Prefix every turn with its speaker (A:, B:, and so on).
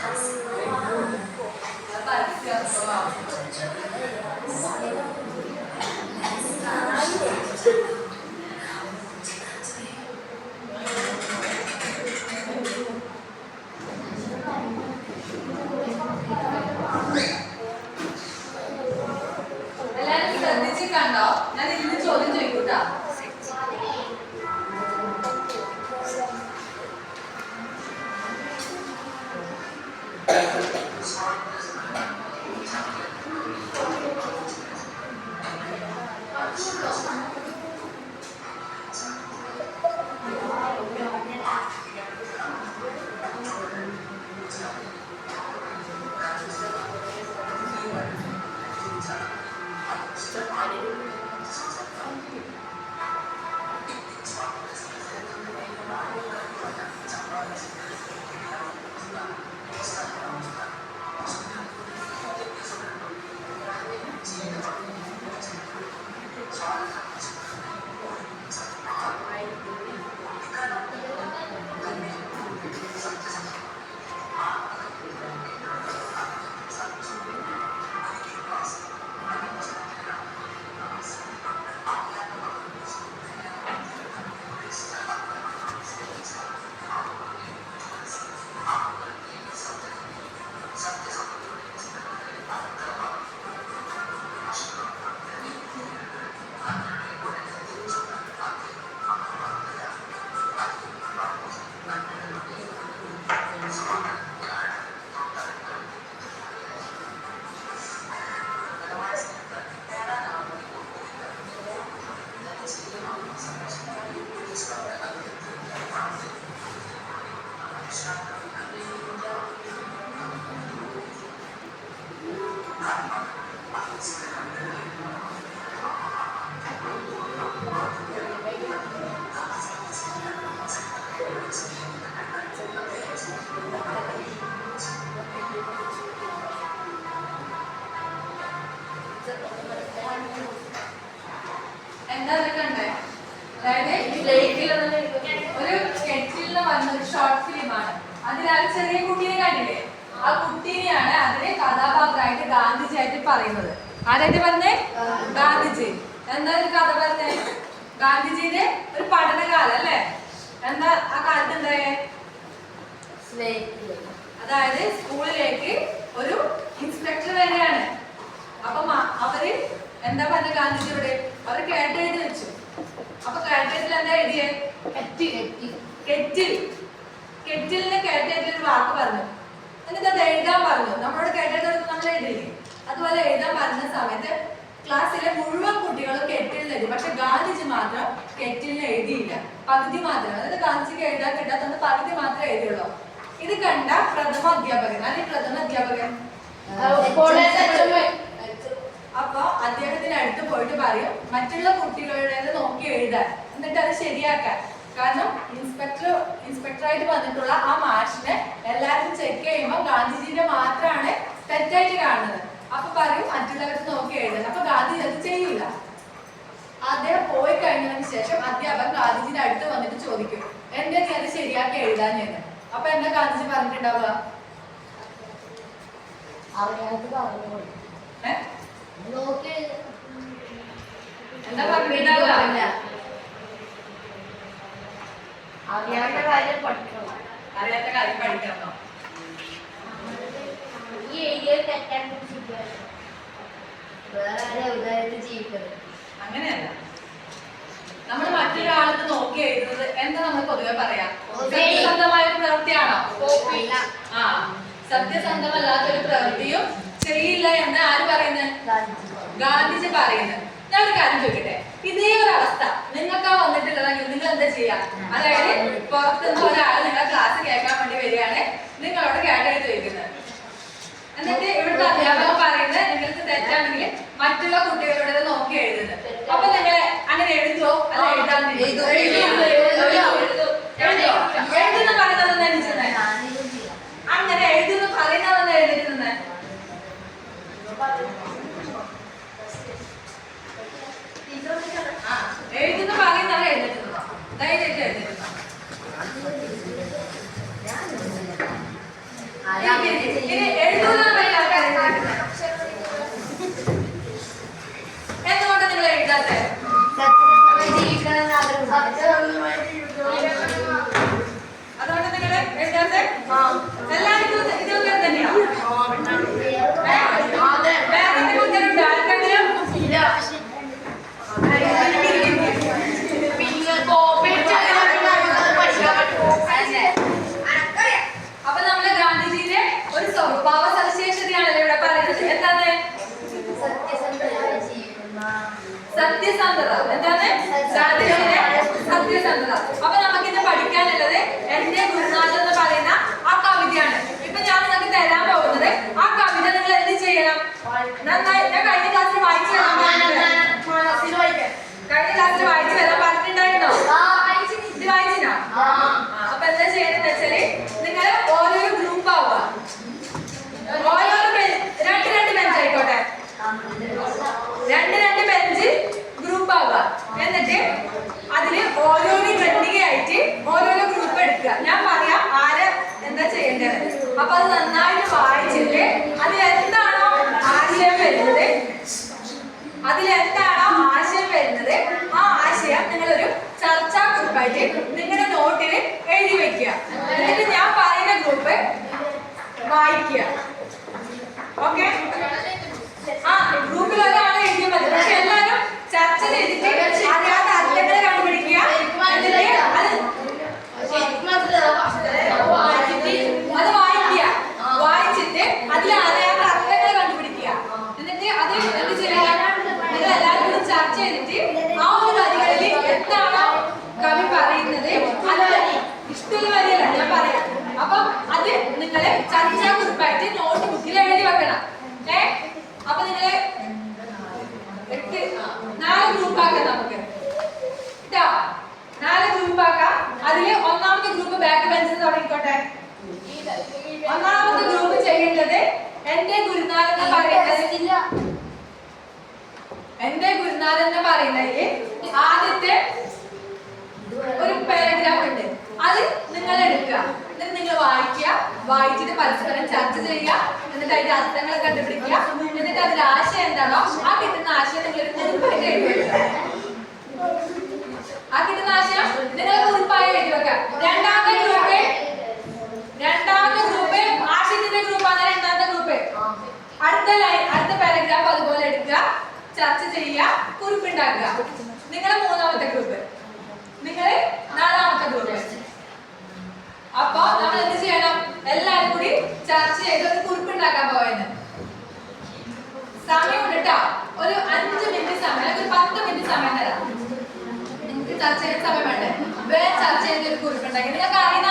A: എല്ലാരും എന്താ ആ കുട്ടീനെയാണ് അതിന് കഥാപാത്രമായിട്ട് ഗാന്ധിജിയായിട്ട് പറയുന്നത്. ആരായിട്ട് പറഞ്ഞേ? ഗാന്ധിജി. എന്താ ഒരു കഥ പറഞ്ഞേ? ഗാന്ധിജിയുടെ ഒരു പഠനകാലം അല്ലേ? എന്താ ആ കാലത്ത് ഉണ്ടായേ അതായത് സ്കൂളിലേക്ക് ഒരു ഇൻസ്പെക്ടർ വരികയാണ് അപ്പൊ മ- അവർ എന്താ പറഞ്ഞ ഗാന്ധിജിയോട് അവർ കേട്ടെഴുതി വെച്ചു അപ്പൊ കേട്ടെഴുതിൽ എന്താ എഴുതിയേ കെറ്റിൽ കെറ്റിലിന് കേട്ടെഴുതിൽ ഒരു വാക്ക് പറഞ്ഞു എന്നിട്ട് അത് എഴുതാൻ പറഞ്ഞു നമ്മളോട് കേട്ടെഴുതി നമ്മൾ എഴുതിയില്ലേ അതുപോലെ എഴുതാൻ പറഞ്ഞ സമയത്ത് ക്ലാസ്സിലെ മുഴുവൻ കുട്ടികളും കെറ്റിൽ എഴുതി. പക്ഷെ ഗാന്ധിജി മാത്രം കെറ്റിൽ എഴുതിയില്ല. പകുതി മാത്രം അതായത് ഗാന്ധിജിക്ക് എഴുതാൻ കിട്ടാത്തത് പകുതി മാത്രമേ എഴുതിയുള്ളൂ. ഇത് കണ്ട പ്രഥമ അധ്യാപകൻ. അല്ലെങ്കിൽ പ്രഥമ അധ്യാപകൻ? അപ്പൊ അദ്ദേഹത്തിന് അടുത്ത് പോയിട്ട് പറയും മറ്റുള്ള കുട്ടികളുടേത് നോക്കി എഴുതാൻ. എന്നിട്ട് അത് ശരിയാക്കാൻ. കാരണം ഇൻസ്പെക്ടർ ഇൻസ്പെക്ടറായിട്ട് വന്നിട്ടുള്ള ആ മാഷിനെ എല്ലാവരും ചെക്ക് ചെയ്യുമ്പോൾ ഗാന്ധിജിന്റെ മാത്രമാണ് തെറ്റായിട്ട് കാണുന്നത്. അപ്പൊ പറയും മറ്റുള്ളവർക്ക് നോക്കി എഴുതണം. അപ്പൊ ഗാന്ധിജി അത് ചെയ്യില്ല അദ്ദേഹം പോയി കഴിഞ്ഞതിന് ശേഷം അധ്യാപകൻ ഗാന്ധിജിന്റെ അടുത്ത് വന്നിട്ട് ചോദിക്കും എന്റെ നീ അത് ശരിയാക്കി എഴുതാൻ എന്ന്. അപ്പൊ എന്താ ഗാന്ധിജി പറഞ്ഞിട്ടുണ്ടാവുക? ഏ? എന്താ പറഞ്ഞിട്ടുണ്ടാവുക
B: അറിയാത്ത കാര്യം പഠിക്കണം
A: അറിയാത്ത കാര്യം പഠിക്കണം
B: ഈ ഏരിയ തെറ്റാൻ ഉദാഹരണത്തിൽ ജീവിക്കുന്നത്.
A: അങ്ങനെയല്ല. നമ്മൾ മറ്റൊരാളത്ത് നോക്കി എഴുതുന്നത് എന്താ നമ്മൾ പൊതുവെ പറയാ? സത്യസന്ധമായ ഒരു പ്രവൃത്തിയാണോ. ആ. സത്യസന്ധമല്ലാത്ത ഒരു പ്രവൃത്തിയും ചെയ്യില്ല എന്ന് ആര് പറയുന്നത് ഗാന്ധിജി. പറയുന്നത് ഞാൻ ഒരു കാര്യം ചോദിക്കട്ടെ? ഇതേ ഒരു അവസ്ഥ നിങ്ങൾക്കാ വന്നിട്ടുള്ളതെങ്കിൽ നിങ്ങൾ എന്താ ചെയ്യാ അതായത് പുറത്തുനിന്ന് ഒരാൾ നിങ്ങളെ ക്ലാസ് കേൾക്കാൻ വേണ്ടി വരികയാണെങ്കിൽ നിങ്ങളോട് കേട്ടെടുത്ത് ചോദിക്കുന്നത് എന്നിട്ട് ഇവിടുത്തെ അധ്യാപകൻ പറയുന്നത് നിങ്ങൾക്ക് തെറ്റാണെങ്കിൽ മറ്റുള്ള കുട്ടികളുടെ നോക്കി എഴുതുന്നത്. അപ്പൊ നിങ്ങൾ അങ്ങനെ എഴുതുവോ അല്ല
B: എഴുതും.
A: എഴുതുന്ന പറയുന്നത് എഴുതുന്നത് അങ്ങനെ എഴുതുന്ന പറയുന്നതെന്ന് എഴുതിയിരുന്നത് എഴുതുന്ന പറയുന്നതാണ് എഴുതിയിരുന്നത് ധൈര്യമായിട്ട് എഴുതിയിരുന്നത്
B: ആരാ
A: എന്റെ ഗുരുനാഥൻ എന്ന് പറയുന്നത് എന്റെ ഗുരുനാഥൻ എന്ന് പറയുന്നതിൽ ആദ്യത്തെ ഒരു പാരഗ്രാഫ് ഉണ്ട്. അത് നിങ്ങൾ എടുക്കുക. എന്നിട്ട് നിങ്ങൾ വായിക്കുക. വായിച്ചിട്ട് പരസ്പരം ചർച്ച ചെയ്യുക. എന്നിട്ട് അതിന്റെ അർത്ഥങ്ങൾ കണ്ടുപിടിക്കുക. എന്നിട്ട് അതിന്റെ ആശയം എന്താണോ ആ കിട്ടുന്ന ആശയം നിങ്ങൾ കുറിപ്പായിട്ട് എഴുതി വെക്കുക. ആ കിട്ടുന്ന ആശയം നിങ്ങൾ കുറിപ്പായി എഴുതി വെക്കുക. രണ്ടാമത്തെ ഗ്രൂപ്പ്. രണ്ടാമത്തെ ഗ്രൂപ്പ് ആശയത്തിന്റെ ഗ്രൂപ്പാണ് രണ്ടാമത്തെ ഗ്രൂപ്പ് അടുത്ത ലൈൻ അടുത്ത പാരഗ്രാഫ് അതുപോലെ എടുക്കുക. ചർച്ച ചെയ്യുക. കുറിപ്പുണ്ടാക്കുക നിങ്ങളെ മൂന്നാമത്തെ ഗ്രൂപ്പ് നിങ്ങൾ നാലാമത്തെ ഗ്രൂപ്പ് അപ്പൊ നമ്മൾ എന്ത് ചെയ്യണം? എല്ലാരും കൂടി ചർച്ച ചെയ്ത് ഒരു കുറിപ്പുണ്ടാക്കാൻ പോയത് സമയം കേട്ടോ ഒരു അഞ്ച് മിനിറ്റ് സമയം ഒരു പത്ത് മിനിറ്റ് സമയം തരാം. നിങ്ങൾക്ക് ചർച്ച ചെയ്യാൻ സമയം വേണ്ടേ? വേറെ ചർച്ച ചെയ്ത് ഒരു കുറിപ്പുണ്ടാക്കി നിങ്ങൾക്ക് അറിയുന്ന